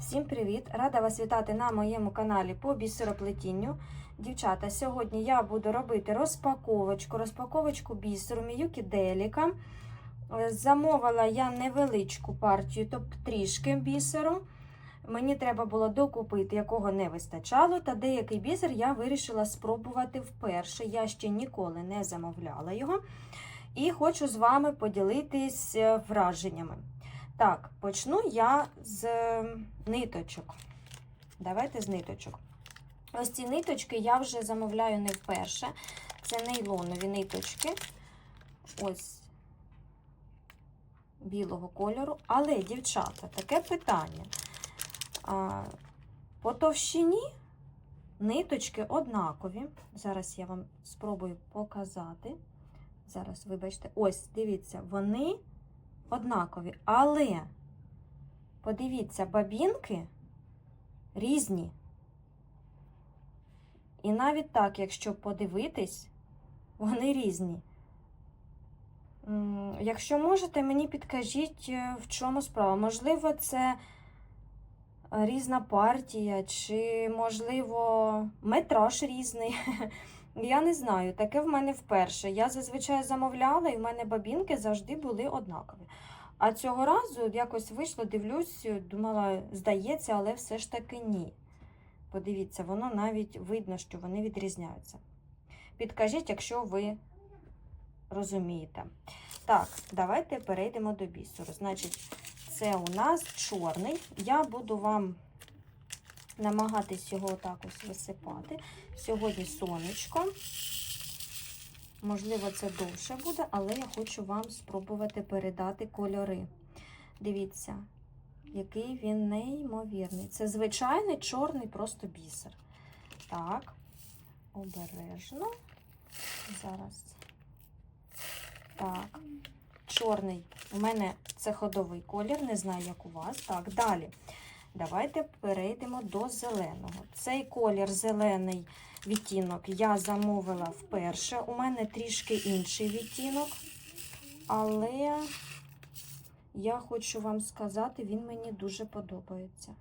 Всім привіт! Рада вас вітати на моєму каналі по бісероплетінню. Дівчата, сьогодні я буду робити розпаковочку, розпаковочку бісеру Міюкі Деліка. Е, Замовила я невеличку партію, тобто трішки бісеру. Мені треба було докупити, якого не вистачало, та деякий бісер я вирішила спробувати вперше. Я ще ніколи не замовляла його. І хочу з вами поділитись е, враженнями. Так, почну я з ниточок. Давайте з ниточок. Ось ці ниточки я вже замовляю не вперше. Це нейлонові ниточки. Ось білого кольору. Але, дівчата, таке питання. По товщині ниточки однакові. Зараз я вам спробую показати. Зараз, вибачте, ось, дивіться, вони однакові. Але, подивіться, бабінки різні. І навіть так, якщо подивитись, вони різні. Якщо можете, мені підкажіть, е, в чому справа. Можливо, це різна партія, чи, можливо, метраж різний. Я не знаю, таке в мене вперше. Я зазвичай замовляла, і в мене бабінки завжди були однакові. А цього разу якось вийшло, дивлюсь, думала, здається, але все ж таки ні. Подивіться, воно навіть видно, що вони відрізняються. Підкажіть, якщо ви розумієте. Так, давайте перейдемо до бісеру. Значить, це у нас чорний. Я буду вам намагатись його отак ось висипати. Сьогодні сонечко. Можливо, це довше буде, але я хочу вам спробувати передати кольори. Дивіться, який він неймовірний. Це звичайний чорний просто бісер. Так, обережно. Зараз. Так, чорний. У мене це ходовий колір, не знаю, як у вас. Так, далі. Давайте перейдемо до зеленого. Цей колір зелений відтінок я замовила вперше. У мене трішки інший відтінок, але я хочу вам сказати, він мені дуже подобається.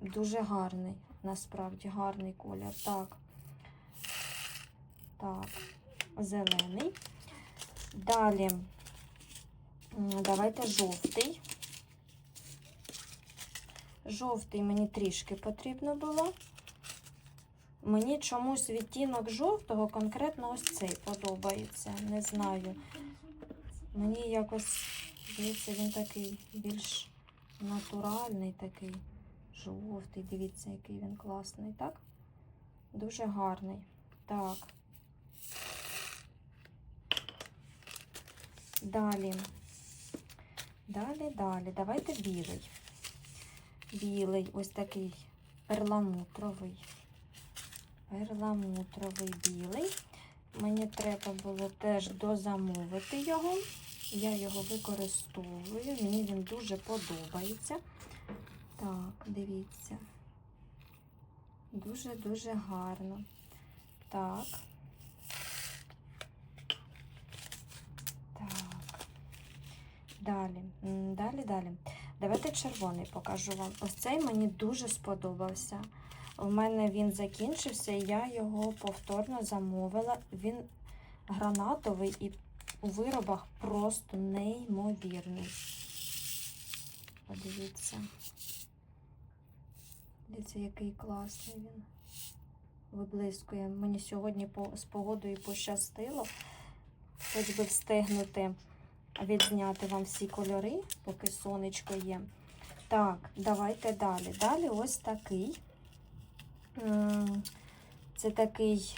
Дуже гарний, насправді гарний колір. Так. Так, зелений. Далі, давайте жовтий. Жовтий мені трішки потрібно було. Мені чомусь відтінок жовтого, конкретно ось цей подобається. Не знаю. Мені якось, здається, він такий більш натуральний, такий жовтий. Дивіться, який він класний, так? Дуже гарний. Так. Далі. Далі, далі. Давайте білий. Білий, ось такий перламутровий. Перламутровий білий. Мені треба було теж дозамовити його. Я його використовую. Мені він дуже подобається. Так, дивіться. Дуже-дуже гарно. Так. Так. Далі. Далі, далі. Давайте червоний покажу вам. Ось цей мені дуже сподобався. У мене він закінчився, і я його повторно замовила. Він гранатовий і у виробах просто неймовірний. Подивіться. Дивіться, який класний він. Виблискує. Мені сьогодні по, з погодою пощастило. Хоч би встигнути відзняти вам всі кольори, поки сонечко є. Так, давайте далі. Далі ось такий. Це такий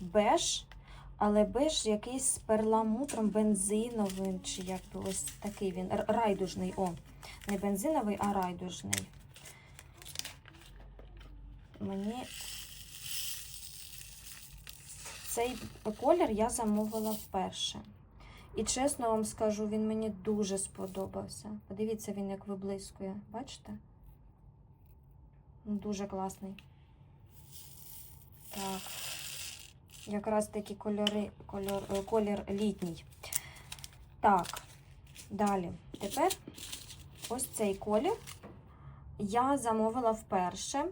беж, але беж якийсь з перламутром бензиновим, чи як би ось такий він. Райдужний, о, не бензиновий, а райдужний. Мені цей колір я замовила вперше. І чесно вам скажу, він мені дуже сподобався. Подивіться, він як виблискує. Бачите? Ну, Дуже класний. Так. Якраз такі кольори, кольор, е, колір літній. Так, далі. Тепер ось цей колір. я замовила вперше.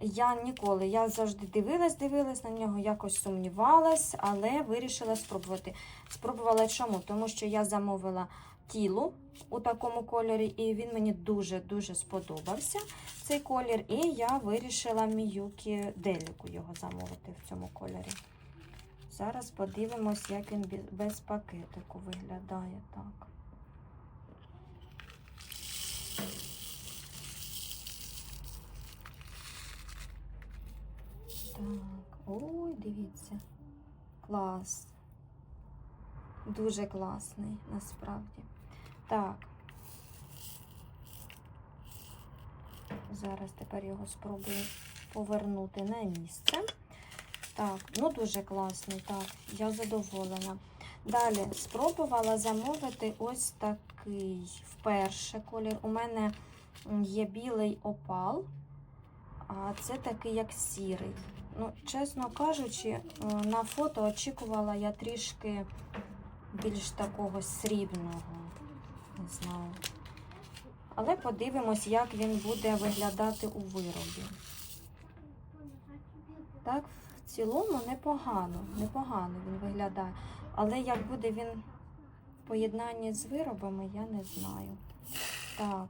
Я ніколи, я завжди дивилась, дивилась на нього, якось сумнівалась, але вирішила спробувати. Спробувала чому? Тому що я замовила тілу у такому кольорі, і він мені дуже-дуже сподобався, цей колір. І я вирішила Міюкі Деліку його замовити в цьому кольорі. Зараз подивимось, як він без пакетику виглядає так. Так, ой, дивіться. Клас. Дуже класний, насправді. Так. Зараз тепер його спробую повернути на місце. Так, ну дуже класний, так, я задоволена. Далі спробувала замовити ось такий вперше колір. У мене є білий опал, а це такий як сірий. Ну, чесно кажучи, е, на фото очікувала я трішки більш такого срібного. Не знаю. Але подивимось, як він буде виглядати у виробі. Так, в цілому непогано, непогано він виглядає. Але як буде він в поєднанні з виробами, я не знаю. Так.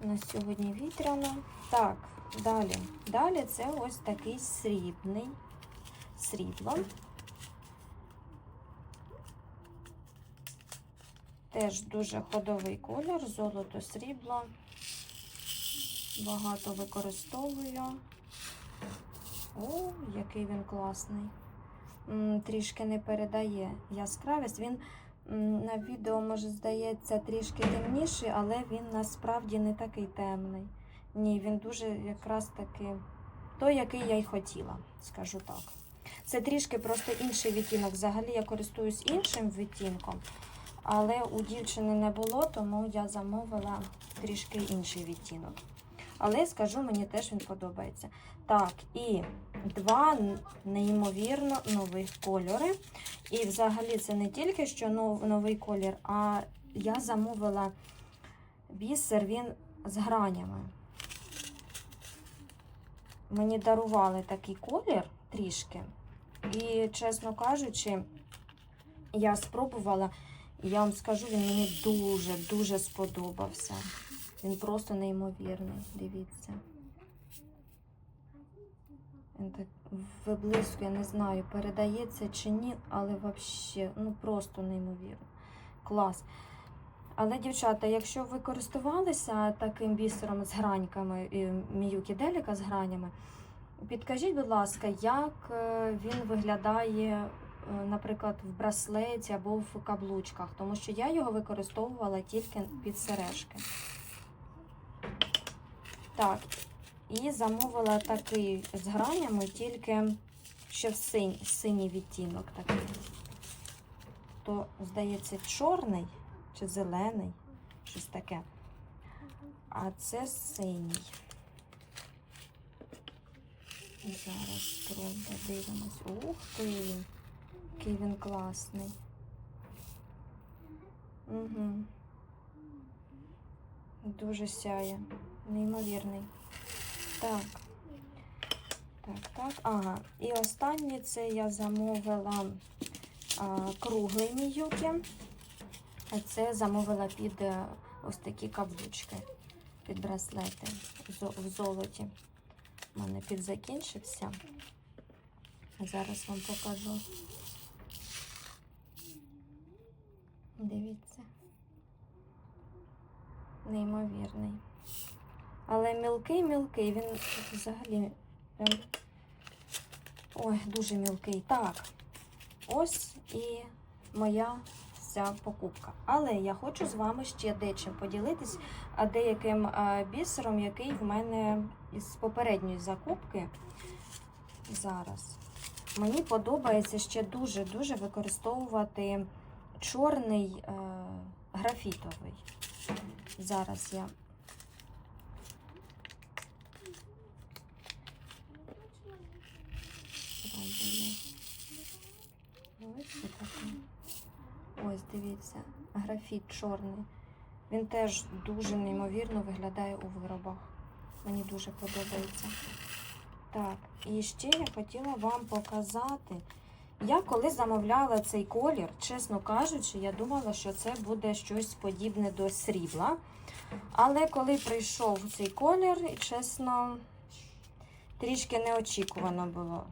У нас сьогодні вітряно. Так, далі. Далі це ось такий срібний срібло. Теж дуже ходовий колір, золото срібло. Багато використовую. О, який він класний. Трішки не передає яскравість. Він на відео, може, здається, трішки темніший, але він насправді не такий темний. Ні, він дуже якраз таки той, який я й хотіла, скажу так. Це трішки просто інший відтінок. Взагалі я користуюсь іншим відтінком, але у дівчини не було, тому я замовила трішки інший відтінок. Але скажу, мені теж він подобається. Так, і два неймовірно нових кольори. І взагалі це не тільки що нов- новий колір, а я замовила бісер, він з гранями. Мені дарували такий колір трішки. І, чесно кажучи, я спробувала, і я вам скажу, він мені дуже-дуже сподобався. Він просто неймовірний. Дивіться. Він так виблискує, не знаю, передається чи ні, але взагалі, ну просто неймовірно. Клас. Але, дівчата, якщо ви користувалися таким бісером з граньками, Міюкі Деліка з гранями, підкажіть, будь ласка, як е, він виглядає, е, наприклад, в браслеті або в каблучках, тому що я його використовувала тільки під сережки. Так, і замовила такий з гранями, тільки ще в синь, синій відтінок такий. То, здається, чорний чи зелений, щось таке. А це синій. Зараз спробуємо подивимось. Ух ти! Який він класний. Угу. Дуже сяє. Неймовірний. Так. Так, так. Ага. І останнє це я замовила а, круглий міюки. Це замовила під е, ось такі каблучки, під браслети в золоті. У мене підзакінчився. Зараз вам покажу. Дивіться. Неймовірний. Але мілкий-мілкий, він взагалі прям. Ой, дуже мілкий. Так, ось і моя вся покупка. Але я хочу з вами ще дечим поділитись, деяким бісером, який в мене із попередньої закупки. Зараз. Мені подобається ще дуже-дуже використовувати чорний е, графітовий. Зараз я Ось таке. Дивіться, графіт чорний. Він теж дуже неймовірно виглядає у виробах. Мені дуже подобається. Так, і ще я хотіла вам показати. Я коли замовляла цей колір, чесно кажучи, я думала, що це буде щось подібне до срібла. Але коли прийшов цей колір, чесно, трішки неочікувано було.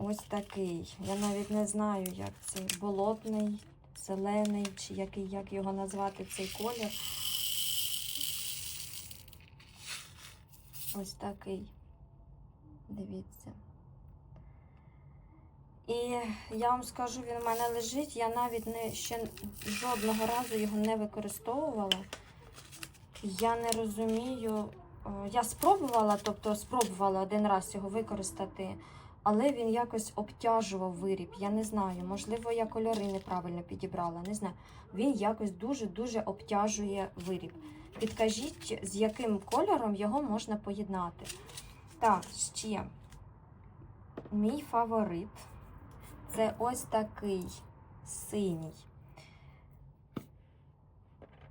Ось такий. Я навіть не знаю, як цей болотний, зелений, чи який, як його назвати цей колір. Ось такий. Дивіться. І я вам скажу, він у мене лежить. Я навіть не, ще жодного разу його не використовувала. Я не розумію. Я спробувала, тобто спробувала один раз його використати, але він якось обтяжував виріб. Я не знаю. Можливо, я кольори неправильно підібрала. Не знаю. Він якось дуже-дуже обтяжує виріб. Підкажіть, з яким кольором його можна поєднати. Так, ще мій фаворит. Це ось такий синій.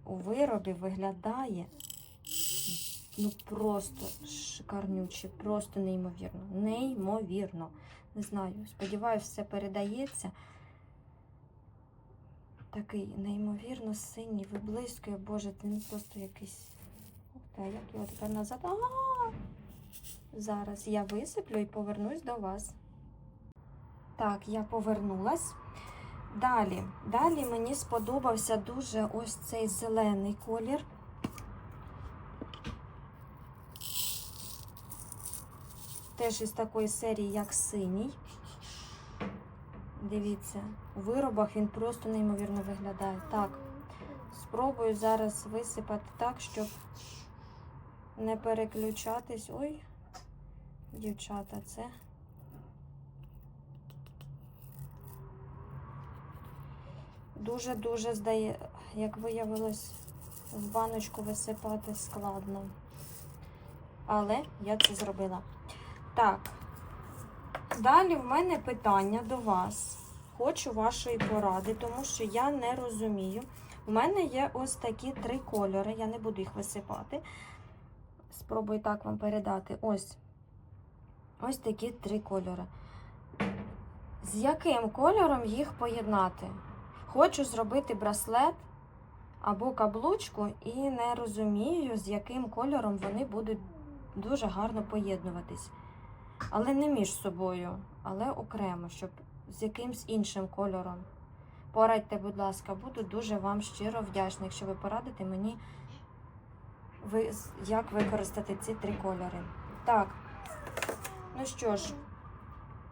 У виробі виглядає ну просто шикарнюче, просто неймовірно. Неймовірно. Не знаю, сподіваюся, все передається. Такий неймовірно синій, виблискує, боже, не просто якийсь. Ти, як його тепер назад? А -а -а! Зараз я висиплю і повернусь до вас. Так, я повернулась. Далі, далі мені сподобався дуже ось цей зелений колір. Теж із такої серії, як синій. Дивіться, у виробах він просто неймовірно виглядає. Так, спробую зараз висипати так, щоб не переключатись. Ой, дівчата, це. Дуже-дуже здає, як виявилось, в баночку висипати складно. Але я це зробила. Так, далі в мене питання до вас. Хочу вашої поради, тому що я не розумію. У мене є ось такі три кольори, я не буду їх висипати. Спробую так вам передати. Ось. Ось такі три кольори. З яким кольором їх поєднати? Хочу зробити браслет або каблучку і не розумію, з яким кольором вони будуть дуже гарно поєднуватись. Але не між собою, але окремо, щоб з якимсь іншим кольором. Порадьте, будь ласка, буду дуже вам щиро вдячна, якщо ви порадите мені, ви, як використати ці три кольори. Так, ну що ж.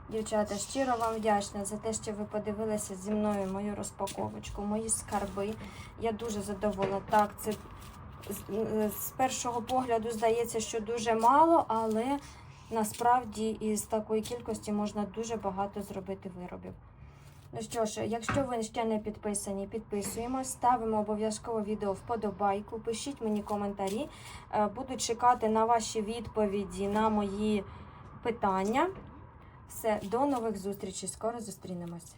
Дівчата, щиро вам вдячна за те, що ви подивилися зі мною мою розпаковочку, мої скарби. Я дуже задоволена. Так, це з- першого погляду здається, що дуже мало, але насправді із такої кількості можна дуже багато зробити виробів. Ну що ж, якщо ви ще не підписані, підписуємось, ставимо обов'язково відео вподобайку, пишіть мені коментарі. Е, Буду чекати на ваші відповіді на мої питання. Все, до нових зустрічей. Скоро зустрінемось.